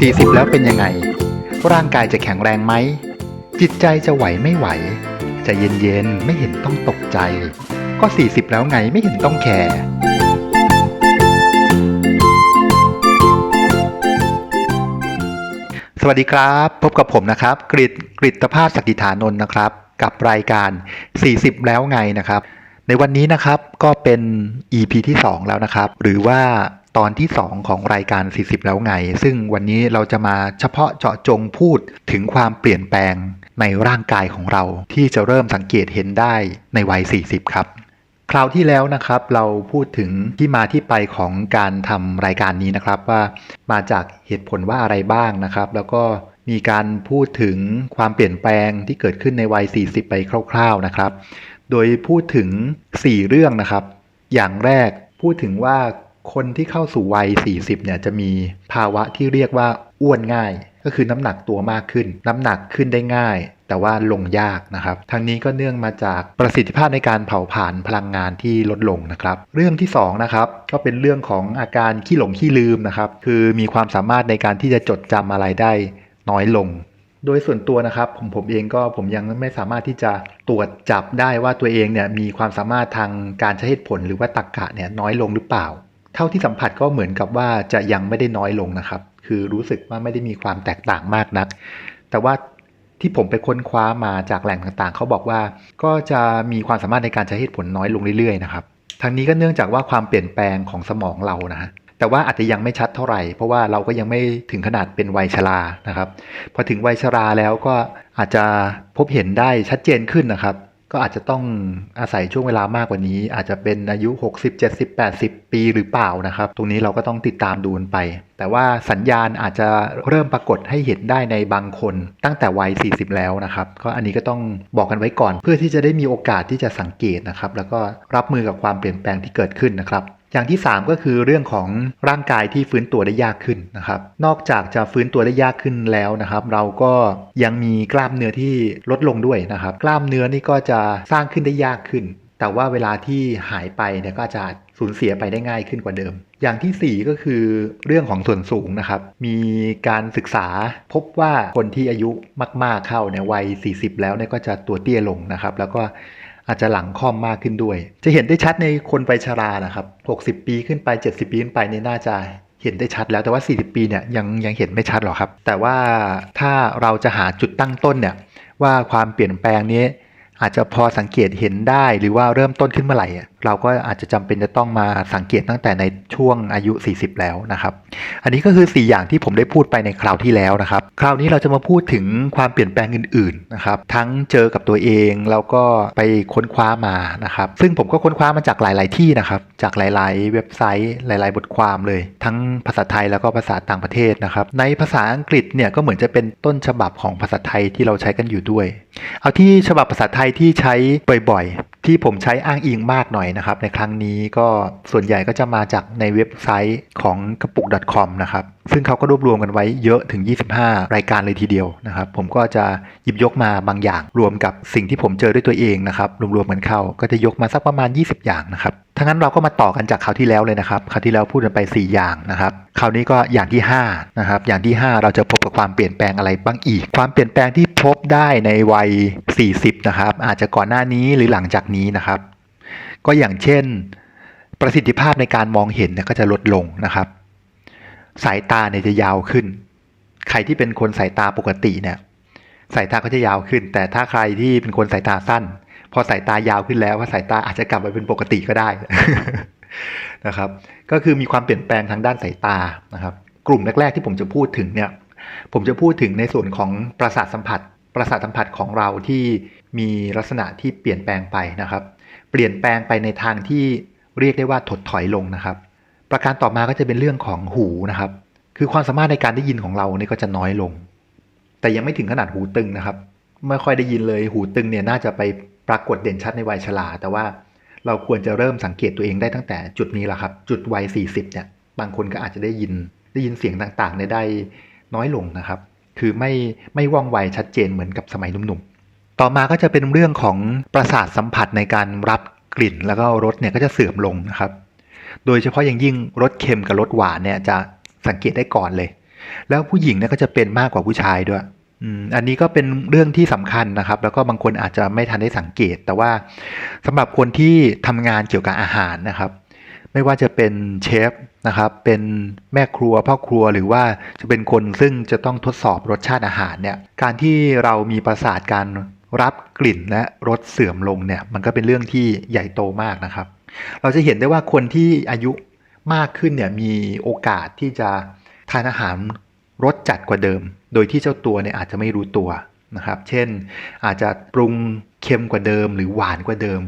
40 แล้วเป็นยังไง ร่างกายจะแข็งแรงไหม จิตใจจะไหวไม่ไหว จะเย็นๆ ไม่เห็นต้องตกใจ ก็ 40 แล้วไงไม่เห็นต้องแคร์สวัสดีครับ พบกับผมนะครับ กริตกริตภาพสกิธานนท์นะครับ กับรายการ 40 แล้วไงนะครับ ในวันนี้นะครับก็เป็น EP ที่ 2 แล้วนะครับ หรือว่า ตอนที่ 2 ของรายการ 40 แล้วไง ซึ่งวันนี้เราจะมาเฉพาะเจาะจงพูดถึงความเปลี่ยนแปลงในร่างกายของเราที่จะเริ่มสังเกตเห็นได้ในวัย 40 ครับ คราวที่แล้วนะครับเราพูดถึงที่มาที่ไปของการทำรายการนี้นะครับว่ามาจากเหตุผลว่าอะไรบ้างนะครับ แล้วก็มีการพูดถึงความเปลี่ยนแปลงที่เกิดขึ้นในวัย 40 ไปคร่าว ๆนะครับ โดยพูดถึง 4 เรื่องนะครับ อย่างแรกพูดถึงว่า คนที่เข้าสู่วัย 40 เนี่ยจะมีภาวะที่เรียกว่าอ้วนง่าย ก็คือน้ำหนักตัวมากขึ้น น้ำหนักขึ้นได้ง่าย แต่ว่าลงยากนะครับ ทั้งนี้ก็เนื่องมาจากประสิทธิภาพในการเผาผลาญพลังงานที่ลดลงนะครับ เรื่องที่2นะครับก็เป็นเรื่องของอาการขี้หลงขี้ลืมนะครับ คือมีความสามารถในการที่จะจดจำอะไรได้น้อยลงโดยส่วนตัวนะครับผมผมเองก็ผมยังไม่สามารถที่จะตรวจจับได้ว่าตัวเองเนี่ยมีความสามารถทางการใช้เหตุผลหรือว่าตรรกะเนี่ยน้อยลงหรือเปล่า เท่าที่สัมผัสก็เหมือนกับว่าจะยังไม่ได้น้อยลงนะครับ คือรู้สึกว่าไม่ได้มีความแตกต่างมากนัก แต่ว่าที่ผมไปค้นคว้ามาจากแหล่งต่างๆ เขาบอกว่าก็จะมีความสามารถในการใช้เหตุผลน้อยลงเรื่อยๆนะครับทั้งนี้ก็เนื่องจากว่าความเปลี่ยนแปลงของสมองเรานะฮะแต่ว่าอาจจะยังไม่ชัดเท่าไหร่ เพราะว่าเราก็ยังไม่ถึงขนาดเป็นวัยชรานะครับ พอถึงวัยชราแล้วก็อาจจะพบเห็นได้ชัดเจนขึ้นนะครับ ก็อาจจะต้องอาศัยช่วงเวลามากกว่านี้ อาจจะเป็นอายุ 60 70 80 ปีหรือเปล่านะครับ ตรงนี้เราก็ต้องติดตามดูนไป แต่ว่าสัญญาณอาจจะเริ่มปรากฏให้เห็นได้ในบางคน ตั้งแต่วัย 40 แล้วนะครับ ก็อันนี้ก็ต้องบอกกันไว้ก่อน เพื่อที่จะได้มีโอกาสที่จะสังเกตนะครับ แล้วก็รับมือกับความเปลี่ยนแปลงที่เกิดขึ้นนะครับ อย่างที่ 3 ก็คือเรื่องของร่างกายที่ฟื้นตัวได้ยากขึ้นนะครับ นอกจากจะฟื้นตัวได้ยากขึ้นแล้วนะครับ เราก็ยังมีกล้ามเนื้อที่ลดลงด้วยนะครับ กล้ามเนื้อนี่ก็จะสร้างขึ้นได้ยากขึ้น แต่ว่าเวลาที่หายไปเนี่ยก็จะสูญเสียไปได้ง่ายขึ้นกว่าเดิม อย่างที่ 4 ก็คือเรื่องของส่วนสูงนะครับ มีการศึกษาพบว่าคนที่อายุมาก ๆเข้าเนี่ยวัย 40 แล้วเนี่ยก็จะตัวเตี้ยลงนะครับ แล้วก็ อาจจะหลังคอมมากขึ้นด้วย จะเห็นได้ชัดในคนวัยชรานะครับ 60 ปีขึ้นไป 70 ปีขึ้นไปนี่น่าจะเห็นได้ชัดแล้วแต่ว่า 40 ปีเนี่ยยังยังเห็นไม่ชัดหรอกครับ แต่ว่าถ้าเราจะหาจุดตั้งต้นเนี่ยว่าความเปลี่ยนแปลงนี้ อาจจะพอสังเกตเห็นได้หรือว่าเริ่มต้นขึ้นเมื่อไหร่ เราก็อาจจะจำเป็นจะต้องมาสังเกตตั้งแต่ในช่วงอายุ 40 แล้วนะครับ อันนี้ก็คือ 4 อย่างที่ผมได้พูดไปในคราวที่แล้วนะครับ คราวนี้เราจะมาพูดถึงความเปลี่ยนแปลงอื่นๆนะครับ ทั้งเจอกับตัวเองแล้วก็ไปค้นคว้ามานะครับ ซึ่งผมก็ค้นคว้ามาจากหลาย ๆที่นะครับ จากหลาย ๆ เว็บไซต์ หลาย ๆ บทความเลย ทั้งภาษาไทยแล้วก็ภาษาต่างประเทศนะครับ ในภาษาอังกฤษเนี่ยก็เหมือนจะเป็นต้นฉบับของภาษาไทยที่เราใช้กันอยู่ด้วย เอาที่ฉบับภาษาไทยที่ใช้บ่อยๆที่ผมใช้อ้างอิงมากหน่อยนะครับ ในครั้งนี้ก็ส่วนใหญ่ก็จะมาจากในเว็บไซต์ของกระปุก .com นะครับซึ่งเขาก็รวบรวมกันไว้เยอะถึง 25 รายการเลยทีเดียวนะครับ ผมก็จะหยิบยกมาบางอย่าง รวมกับสิ่งที่ผมเจอด้วยตัวเองนะครับรวมๆกันเข้าก็จะยกมาสักประมาณ 20 อย่างนะครับ ทั้งนั้นเราก็มาต่อกันจากคราวที่แล้วเลยนะครับคราวที่แล้วพูดกันไป 4 อย่างนะครับคราวนี้ก็อย่างที่5นะครับอย่างที่ 5 เราจะพบกับความเปลี่ยนแปลงอะไรบ้างอีก ความเปลี่ยนแปลงที่พบได้ในวัย 40 นะครับ อาจจะก่อนหน้านี้หรือหลังจากนี้นะครับ ก็อย่างเช่น ประสิทธิภาพในการมองเห็นก็จะลดลงนะครับ สายตาเนี่ยจะยาวขึ้น ใครที่เป็นคนสายตาปกติเนี่ยสายตาก็จะยาวขึ้น แต่ถ้าใครที่เป็นคนสายตาสั้น พอสายตายาวขึ้นแล้วว่าสายตาอาจจะกลับไปเป็นปกติก็ได้นะครับ ก็คือมีความเปลี่ยนแปลงทางด้านสายตานะครับ กลุ่มแรกๆที่ผมจะพูดถึงเนี่ย ผมจะพูดถึงในส่วนของประสาทสัมผัส ประสาทสัมผัสของเราที่มีลักษณะที่เปลี่ยนแปลงไปนะครับ เปลี่ยนแปลงไปในทางที่เรียกได้ว่าถดถอยลงนะครับ ประการต่อมาก็จะเป็นเรื่องของหูนะครับ คือความสามารถในการได้ยินของเราเนี่ยก็จะน้อยลง แต่ยังไม่ถึงขนาดหูตึงนะครับ ไม่ค่อยได้ยินเลย หูตึงเนี่ยน่าจะไปป รากฏเด่นชัดในวัยชราแต่ว่าเราควรจะเริ่มสังเกตตัวเองได้ตั้งแต่จุดนี้แหละครับ จุดวัย 40 เนี่ย บางคนก็อาจจะได้ยินได้ยินเสียงต่างๆในได้น้อยลงนะครับ คือไม่ไม่ว่องไวชัดเจนเหมือนกับสมัยหนุ่มๆ ต่อมาก็จะเป็นเรื่องของประสาทสัมผัสในการรับกลิ่นแล้วก็รสเนี่ยก็จะเสื่อมลงนะครับ โดยเฉพาะอย่างยิ่งรสเค็มกับรสหวานเนี่ยจะสังเกตได้ก่อนเลย แล้วผู้หญิงเนี่ยก็จะเป็นมากกว่าผู้ชายด้วย อันนี้ก็เป็นเรื่องที่สำคัญนะครับ แล้วก็บางคนอาจจะไม่ทันได้สังเกต แต่ว่าสำหรับคนที่ทำงานเกี่ยวกับอาหารนะครับ ไม่ว่าจะเป็นเชฟนะครับ เป็นแม่ครัวพ่อครัวหรือว่าจะเป็นคนซึ่งจะต้องทดสอบรสชาติอาหารเนี่ย การที่เรามีประสาทการรับกลิ่นและรสเสื่อมลงเนี่ย มันก็เป็นเรื่องที่ใหญ่โตมากนะครับ เราจะเห็นได้ว่าคนที่อายุมากขึ้นเนี่ยมีโอกาสที่จะทานอาหารรสจัดกว่าเดิม โดยที่เจ้าตัวเนี่ยอาจจะไม่รู้ตัวนะครับ เช่น อาจจะปรุงเค็มกว่าเดิม หรือหวานกว่าเดิม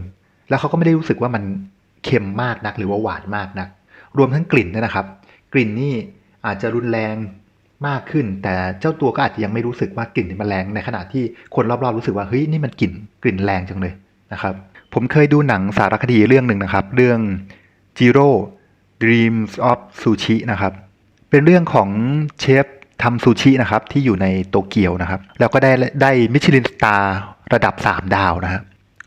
แล้วเขาก็ไม่ได้รู้สึกว่ามันเค็มมากนัก หรือว่าหวานมากนัก รวมทั้งกลิ่นด้วยนะครับ กลิ่นนี่อาจจะรุนแรงมากขึ้น แต่เจ้าตัวก็อาจจะยังไม่รู้สึกว่ากลิ่นมันแรงในขณะที่คนรอบๆรู้สึกว่าเฮ้ยนี่มันกลิ่นกลิ่นแรงจังเลยนะครับ ผมเคยดูหนังสารคดีเรื่องหนึ่งนะครับ เรื่อง Jiro Dreams of Sushi นะครับ เป็นเรื่องของเชฟ ทำซูชินะครับที่อยู่ในโตเกียวนะครับ แล้วก็ได้ได้มิชลินสตาร์ระดับ 3 ดาวนะครับ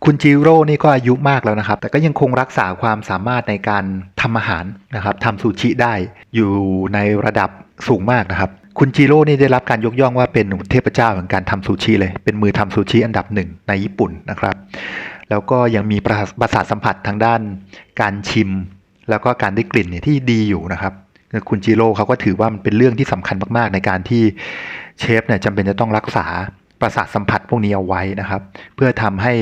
คุณจิโร่นี่ก็อายุมากแล้วนะครับ แต่ก็ยังคงรักษาความสามารถในการทำอาหารนะครับทำซูชิได้อยู่ในระดับสูงมากนะครับ คุณจิโร่นี่ได้รับการยกย่องว่าเป็นเทพเจ้าแห่งการทำซูชิเลย เป็นมือทำซูชิอันดับหนึ่งในญี่ปุ่นนะครับ แล้วก็ยังมีประสาทสัมผัสทางด้านการชิม แล้วก็การได้กลิ่นที่ดีอยู่นะครับ คุณจิโร่เขาก็ถือว่ามันเป็นเรื่องที่สำคัญมากๆ ในการที่เชฟเนี่ยจำเป็นจะต้องรักษาประสาทสัมผัสพวกนี้เอาไว้นะครับ เพื่อทำให้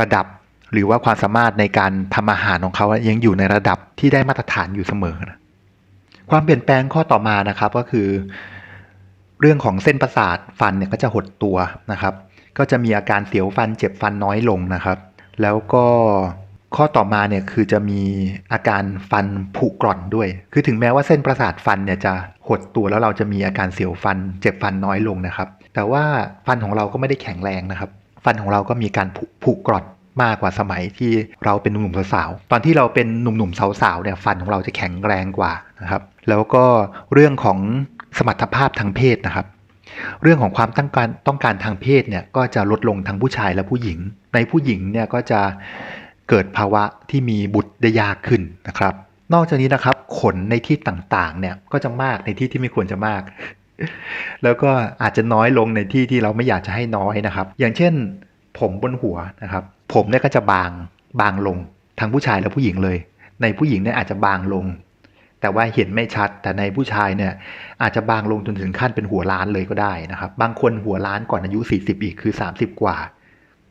ระดับหรือว่าความสามารถในการทำอาหารของเขายังอยู่ในระดับที่ได้มาตรฐานอยู่เสมอนะความเปลี่ยนแปลงข้อต่อมานะครับก็คือ เรื่องของเส้นประสาทฟันเนี่ยก็จะหดตัวนะครับ ก็จะมีอาการเสียวฟันเจ็บฟันน้อยลงนะครับ แล้วก็ ข้อต่อมาเนี่ยคือจะมีอาการฟันผุกร่อนด้วย คือถึงแม้ว่าเส้นประสาทฟันเนี่ยจะหดตัวแล้วเราจะมีอาการเสียวฟัน เจ็บฟันน้อยลงนะครับ แต่ว่าฟันของเราก็ไม่ได้แข็งแรงนะครับ ฟันของเราก็มีการผุผุกร่อนมากกว่าสมัยที่เราเป็นหนุ่มสาวๆตอนที่เราเป็นหนุ่มๆสาวๆเนี่ยฟันของเราจะแข็งแรงกว่านะครับ แล้วก็เรื่องของสมรรถภาพทางเพศนะครับ เรื่องของความต้องการต้องการทางเพศเนี่ยก็จะลดลงทั้งผู้ชายและผู้หญิง ในผู้หญิงเนี่ยก็จะ เกิดภาวะที่มีบุตรได้ยากขึ้นนะครับ นอกจากนี้นะครับ ขนในที่ต่างๆเนี่ยก็จะมากในที่ที่ไม่ควรจะมาก แล้วก็อาจจะน้อยลงในที่ที่เราไม่อยากจะให้น้อยนะครับ อย่างเช่น ผมบนหัวนะครับ ผมเนี่ยก็จะบางบางลงทั้งผู้ชายและผู้หญิงเลย ในผู้หญิงเนี่ยอาจจะบางลง แต่ว่าเห็นไม่ชัด แต่ในผู้ชายเนี่ยอาจจะบางลงจนถึงขั้นเป็นหัวล้านเลยก็ได้นะครับ บางคนหัวล้านก่อนอายุ 40 อีกคือ 30 กว่า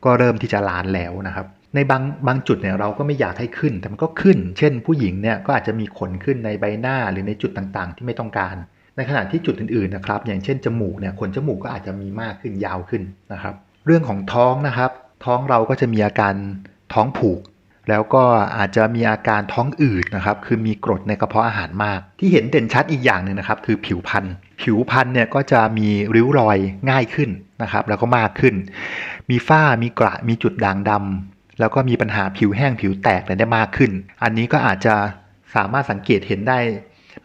ก็เริ่มที่จะล้านแล้วนะครับ ในบางบางจุดเนี่ยเราก็ไม่อยากให้ขึ้น แต่มันก็ขึ้น เช่น ผู้หญิงเนี่ยก็อาจจะมีขนขึ้นในใบหน้าหรือในจุดต่างๆ ที่ไม่ต้องการ ในขณะที่จุดอื่นๆนะครับ อย่างเช่นจมูกเนี่ยขนจมูกก็อาจจะมีมากขึ้นยาวขึ้นนะครับ เรื่องของท้องนะครับ ท้องเราก็จะมีอาการท้องผูก แล้วก็อาจจะมีอาการท้องอืดนะครับ คือมีกรดในกระเพาะอาหารมาก ที่เห็นเด่นชัดอีกอย่างหนึ่งนะครับ คือผิวพรรณผิวพรรณเนี่ยก็จะมีริ้วรอยง่ายขึ้นนะครับ แล้วก็มากขึ้น มีฝ้ามีกระมีจุดด่างดำ แล้วก็มีปัญหาผิวแห้งผิวแตกเนี่ยได้มากขึ้น อันนี้ก็อาจจะสามารถสังเกตเห็นได้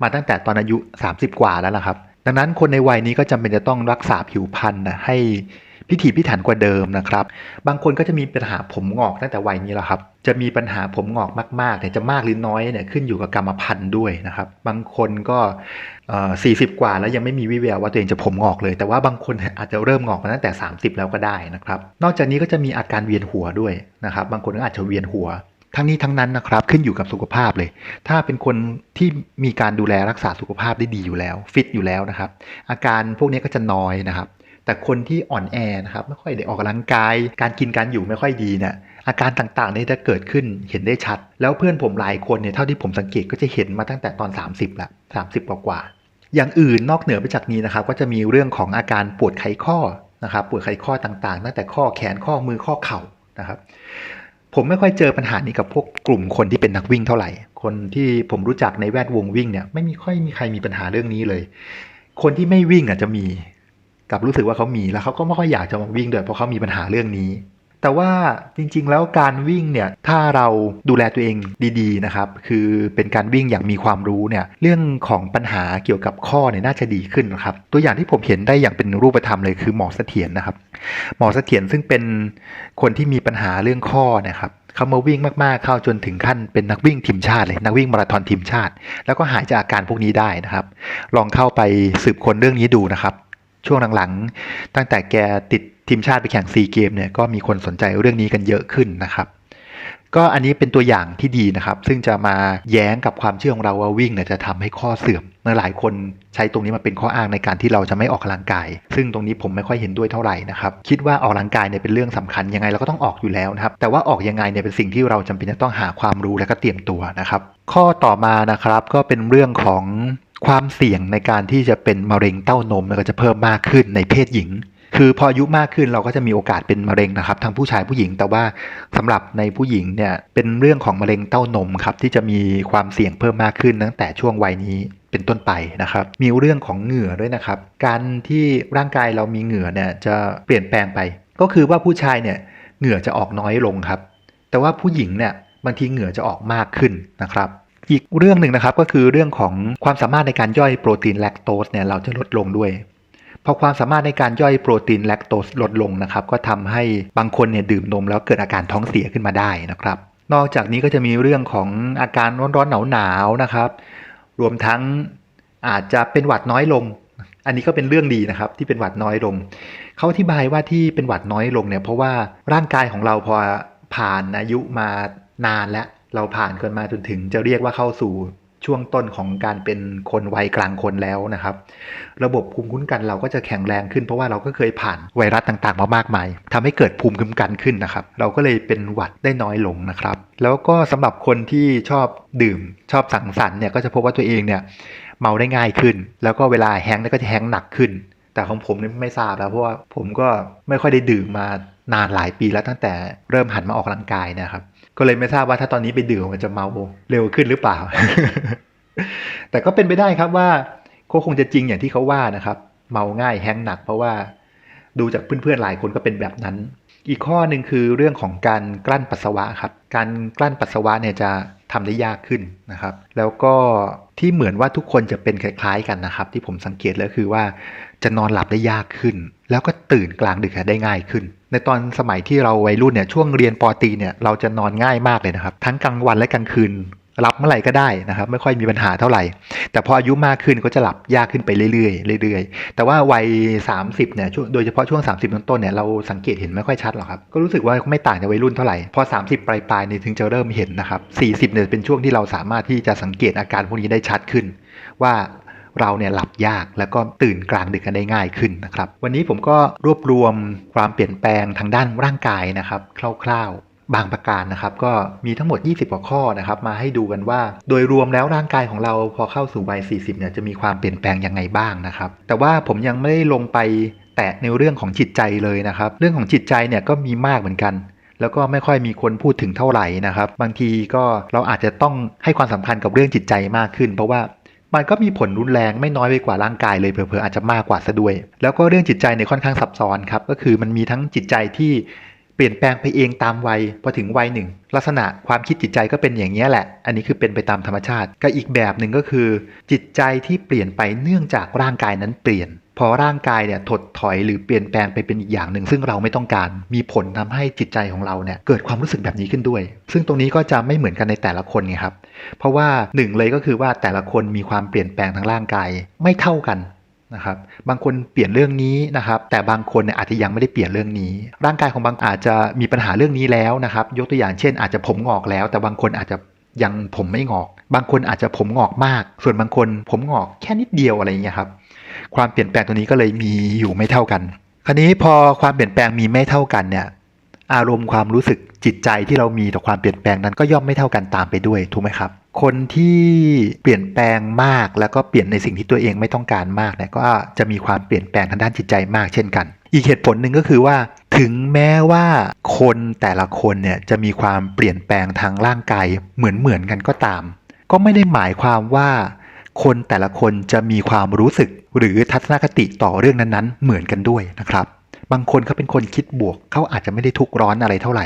มาตั้งแต่ตอนอายุ 30 กว่าแล้วล่ะครับ ดังนั้นคนในวัยนี้ก็จำเป็นจะต้องรักษาผิวพรรณนะให้พิถีพิถันกว่าเดิมนะครับ บางคนก็จะมีปัญหาผมงอกตั้งแต่วัยนี้แหละครับ จะมีปัญหาผมงอกมากๆเนี่ยจะมากหรือน้อยเนี่ยขึ้นอยู่กับกรรมพันธุ์ด้วยนะครับ บางคนก็ สี่สิบกว่าแล้วยังไม่มีวิแววว่าตัวเองจะผมงอกเลย แต่ว่าบางคนอาจจะเริ่มงอกมาตั้งแต่ 30 แล้วก็ได้นะครับ นอกจากนี้ก็จะมีอาการเวียนหัวด้วยนะครับ บางคนก็อาจจะเวียนหัว ทั้งนี้ทั้งนั้นนะครับขึ้นอยู่กับสุขภาพเลย ถ้าเป็นคนที่มีการดูแลรักษาสุขภาพได้ดีอยู่แล้วฟิตอยู่แล้วนะครับ อาการพวกนี้ก็จะน้อยนะครับ แต่คนที่อ่อนแอนะครับไม่ค่อยได้ออกกำลังกาย การกินการอยู่ไม่ค่อยดีเนี่ยอาการต่างๆนี่จะเกิดขึ้นเห็นได้ชัด แล้วเพื่อนผมหลายคนเนี่ยเท่าที่ผมสังเกตก็จะเห็นมาตั้งแต่ตอน 30ละ30กว่า อย่างอื่นนอกเหนือไปจากนี้นะครับ ก็จะมีเรื่องของอาการปวดไขข้อนะครับ ปวดไขข้อต่างๆ ตั้งแต่ข้อแขนข้อมือข้อเข่านะครับ ผมไม่ค่อยเจอปัญหานี้กับพวกกลุ่มคนที่เป็นนักวิ่งเท่าไหร่ คนที่ผมรู้จักในแวดวงวิ่งเนี่ยไม่มีค่อยมีใครมีปัญหาเรื่องนี้เลย คนที่ไม่วิ่งอาจจะมีกับรู้สึกว่าเขามีแล้วเขาก็ไม่ค่อยอยากจะมาวิ่งด้วยเพราะเขามีปัญหาเรื่องนี้ แต่ว่าจริงๆ แล้วการวิ่งเนี่ยถ้าเราดูแลตัวเองดีๆนะครับคือเป็นการวิ่งอย่างมีความรู้เนี่ยเรื่องของปัญหาเกี่ยวกับข้อเนี่ยน่าจะดีขึ้นนะครับตัวอย่างที่ผมเห็นได้อย่างเป็นรูปธรรมเลยคือหมอเสถียรนะครับ หมอเสถียรซึ่งเป็นคนที่มีปัญหาเรื่องข้อนะครับเขามาวิ่งมากๆ เข้าจนถึงขั้นเป็นนักวิ่งทีมชาติเลย นักวิ่งมาราธอนทีมชาติ แล้วก็หายจากอาการพวกนี้ได้นะครับ ลองเข้าไปสืบค้นเรื่องนี้ดูนะครับ ช่วงหลังๆ ตั้งแต่แกติด ทีมชาติไปแข่งซีเกมเนี่ยก็มีคนสนใจเรื่องนี้กันเยอะขึ้นนะครับ ก็อันนี้เป็นตัวอย่างที่ดีนะครับ ซึ่งจะมาแย้งกับความเชื่อของเราว่าวิ่งเนี่ยจะทำให้ข้อเสื่อมหลายคนใช้ตรงนี้มาเป็นข้ออ้างในการที่เราจะไม่ออกกำลังกาย ซึ่งตรงนี้ผมไม่ค่อยเห็นด้วยเท่าไหร่นะครับคิดว่าออกกำลังกายเนี่ยเป็นเรื่องสำคัญยังไงเราก็ต้องออกอยู่แล้วนะครับแต่ว่าออกยังไงเนี่ยเป็นสิ่งที่เราจำเป็นจะต้องหาความรู้และก็เตรียมตัวนะครับ ข้อต่อมานะครับก็เป็นเรื่องของความเสี่ยงในการที่จะเป็นมะเร็งเต้านมแล้วก็จะเพิ่มมากขึ้นในเพศหญิง คือพออายุมากขึ้นเราก็จะมีโอกาสเป็นมะเร็งนะครับทั้งผู้ชายผู้หญิง แต่ว่าสำหรับในผู้หญิงเนี่ยเป็นเรื่องของมะเร็งเต้านมครับที่จะมีความเสี่ยงเพิ่มมากขึ้นตั้งแต่ช่วงวัยนี้เป็นต้นไปนะครับ มีเรื่องของเหงื่อด้วยนะครับ การที่ร่างกายเรามีเหงื่อเนี่ยจะเปลี่ยนแปลงไป ก็คือว่าผู้ชายเนี่ยเหงื่อจะออกน้อยลงครับ แต่ว่าผู้หญิงเนี่ยบางทีเหงื่อจะออกมากขึ้นนะครับอีกเรื่องหนึ่งนะครับก็คือเรื่องของความสามารถในการย่อยโปรตีนแลคโตสเนี่ยเราจะลดลงด้วย พอความสามารถในการย่อยโปรตีนแลคโตสลดลงนะครับ ก็ทำให้บางคนเนี่ยดื่มนมแล้วเกิดอาการท้องเสียขึ้นมาได้นะครับ นอกจากนี้ก็จะมีเรื่องของอาการร้อนๆหนาวๆนะครับ รวมทั้งอาจจะเป็นหวัดน้อยลง อันนี้ก็เป็นเรื่องดีนะครับที่เป็นหวัดน้อยลง เขาอธิบายว่าที่เป็นหวัดน้อยลงเนี่ยเพราะว่าร่างกายของเราพอผ่านอายุมานานแล้วเราผ่านกันมาจนถึงจะเรียกว่าเข้าสู่ ช่วงต้นของการเป็นคนวัยกลางคนแล้วนะครับ ระบบภูมิคุ้มกันเราก็จะแข็งแรงขึ้นเพราะว่าเราก็เคยผ่านไวรัสต่างๆมามากมายทำให้เกิดภูมิคุ้มกันขึ้นนะครับ เราก็เลยเป็นหวัดได้น้อยลงนะครับ แล้วก็สำหรับคนที่ชอบดื่มชอบสังสรรค์เนี่ยก็จะพบว่าตัวเองเนี่ยเมาได้ง่ายขึ้น แล้วก็เวลาแฮงก์ก็จะแฮงก์หนักขึ้น แต่ของผมนี่ไม่ทราบแล้วเพราะว่าผมก็ไม่ค่อยได้ดื่มมานานหลายปีแล้วตั้งแต่เริ่มหันมาออกกำลังกายนะครับ ก็เลยไม่ทราบว่าถ้าตอนนี้ไปดื่มมันจะเมาเร็วขึ้นหรือเปล่า แต่ก็เป็นไปได้ครับว่าก็คงจะจริงอย่างที่เขาว่านะครับ เมาง่ายแฮงหนัก เพราะว่าดูจากเพื่อนๆหลายคนก็เป็นแบบนั้น อีกข้อหนึ่งคือเรื่องของการกลั้นปัสสาวะครับ การกลั้นปัสสาวะเนี่ยจะทำได้ยากขึ้นนะครับ แล้วก็ที่เหมือนว่าทุกคนจะเป็นคล้ายๆกันนะครับ ที่ผมสังเกตแล้วคือว่า จะนอนหลับได้ยากขึ้น แล้วก็ตื่นกลางดึกได้ง่ายขึ้น ในตอนสมัยที่เราวัยรุ่นเนี่ยช่วงเรียนปอตีเนี่ยเราจะนอนง่ายมากเลยนะครับ ทั้งกลางวันและกลางคืนรับเมื่อไหร่ก็ได้นะครับ ไม่ค่อยมีปัญหาเท่าไหร่ แต่พออายุมากขึ้นก็จะหลับยากขึ้นไปเรื่อยๆเรื่อยๆ แต่ว่าวัย 30เนี่ยโดยเฉพาะช่วง 30ต้นๆเนี่ยเราสังเกตเห็นไม่ค่อยชัดหรอกครับ ก็รู้สึกว่าไม่ต่างจากวัยรุ่นเท่าไหร่ พอ 30 ปลายๆเนี่ยถึงจะเริ่มเห็นนะครับ 40เนี่ยเป็นช่วงที่เราสามารถที่จะสังเกตอาการพวกนี้ได้ชัดขึ้น ว่า เราเนี่ยหลับยากแล้วก็ตื่นกลางดึกกันได้ง่ายขึ้นนะครับ วันนี้ผมก็รวบรวมความเปลี่ยนแปลงทางด้านร่างกายนะครับคร่าวๆบางประการนะครับก็มีทั้งหมด 20 กว่าข้อนะครับมาให้ดูกันว่า โดยรวมแล้วร่างกายของเราพอเข้าสู่วัย 40 เนี่ยจะมีความเปลี่ยนแปลงยังไงบ้างนะครับ แต่ว่าผมยังไม่ได้ลงไปแตะในเรื่องของจิตใจเลยนะครับ เรื่องของจิตใจเนี่ยก็มีมากเหมือนกัน แล้วก็ไม่ค่อยมีคนพูดถึงเท่าไหร่นะครับ บางทีก็เราอาจจะต้องให้ความสำคัญกับเรื่องจิตใจมากขึ้น เพราะว่า มันก็มีผลรุนแรงไม่น้อยไปกว่าร่างกายเลยเผลอๆอาจจะมากกว่าซะด้วย แล้วก็เรื่องจิตใจในยค่อนข้างซับซ้อนครับก็คือมันมีทั้งจิตใจที่เปลี่ยนแปลงไปเองตามวัยพอถึงวัยหนึ่ง ลักษณะความคิดจิตใจก็เป็นอย่างนี้แหละ อันนี้คือเป็นไปตามธรรมชาติ ก็อีกแบบหนึ่งก็คือ จิตใจที่เปลี่ยนไปเนื่องจากร่างกายนั้นเปลี่ยน พอร่างกายเนี่ยถดถอยหรือเปลี่ยนแปลงไปเป็นอีกอย่างหนึ่ง ซึ่งเราไม่ต้องการมีผลทำให้จิตใจของเราเนี่ยเกิดความรู้สึกแบบนี้ขึ้นด้วย ซึ่งตรงนี้ก็จะไม่เหมือนกันในแต่ละคนไงครับ เพราะว่าหนึ่งเลยก็คือว่าแต่ละคนมีความเปลี่ยนแปลงทางร่างกายไม่เท่ากันนะครับบางคนเปลี่ยนเรื่องนี้นะครับ แต่บางคนเนี่ยอาจจะยังไม่ได้เปลี่ยนเรื่องนี้ ร่างกายของบางอาจจะมีปัญหาเรื่องนี้แล้วนะครับ ยกตัวอย่างเช่น อาจจะผมงอกแล้ว แต่บางคนอาจจะยังผมไม่งอก บางคนอาจจะผมงอกมาก ส่วนบางคนผมงอกแค่นิดเดียวอะไรอย่างเงี้ยครับ ความเปลี่ยนแปลงตัวนี้ก็เลยมีอยู่ไม่เท่ากัน คราวนี้พอความเปลี่ยนแปลงมีไม่เท่ากันเนี่ยอารมณ์ความรู้สึกจิตใจที่เรามีต่อความเปลี่ยนแปลงนั้นก็ย่อมไม่เท่ากันตามไปด้วยถูกไหมครับ คนที่เปลี่ยนแปลงมากแล้วก็เปลี่ยนในสิ่งที่ตัวเองไม่ต้องการมากเนี่ยก็จะมีความเปลี่ยนแปลงทางด้านจิตใจมากเช่นกัน อีกเหตุผลหนึ่งก็คือว่า ถึงแม้ว่าคนแต่ละคนเนี่ยจะมีความเปลี่ยนแปลงทางร่างกายเหมือนเหมือนกันก็ตาม ก็ไม่ได้หมายความว่า คนแต่ละคนจะมีความรู้สึก หรือทัศนคติต่อเรื่องนั้นๆ เหมือนกันด้วยนะครับ บางคนเขาเป็นคนคิดบวกเขาอาจจะไม่ได้ทุกร้อนอะไรเท่าไหร่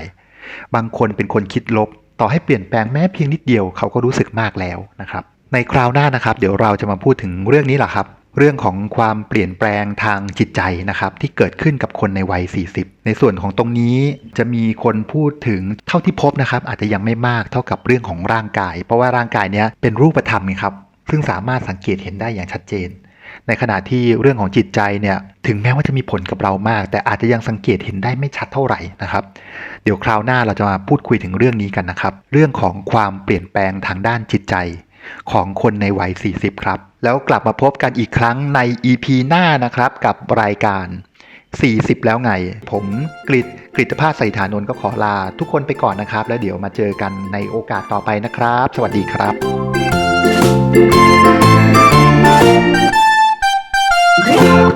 บางคนเป็นคนคิดลบ ต่อให้เปลี่ยนแปลงแม้เพียงนิดเดียวเขาก็รู้สึกมากแล้วนะครับ ในคราวหน้านะครับ เดี๋ยวเราจะมาพูดถึงเรื่องนี้แหละครับ เรื่องของความเปลี่ยนแปลงทางจิตใจนะครับ ที่เกิดขึ้นกับคนในวัย 40 ในส่วนของตรงนี้จะมีคนพูดถึงเท่าที่พบนะครับ อาจจะยังไม่มากเท่ากับเรื่องของร่างกาย เพราะว่าร่างกายเนี้ยเป็นรูปธรรมครับซึ่งสามารถสังเกตเห็นได้อย่างชัดเจน ในขณะที่เรื่องของจิตใจเนี่ยถึงแม้ว่าจะมีผลกับเรามาก แต่อาจจะยังสังเกตเห็นได้ไม่ชัดเท่าไหร่นะครับ เดี๋ยวคราวหน้าเราจะมาพูดคุยถึงเรื่องนี้กันนะครับ เรื่องของความเปลี่ยนแปลงทางด้านจิตใจของคนในวัย 40 ครับ แล้วกลับมาพบกันอีกครั้งใน EP หน้านะครับกับรายการ 40 แล้วไง ผมกริตกริตภาสใส่ฐานนท์ก็ขอลาทุกคนไปก่อนนะครับ แล้วเดี๋ยวมาเจอกันในโอกาสต่อไปนะครับ สวัสดีครับ Música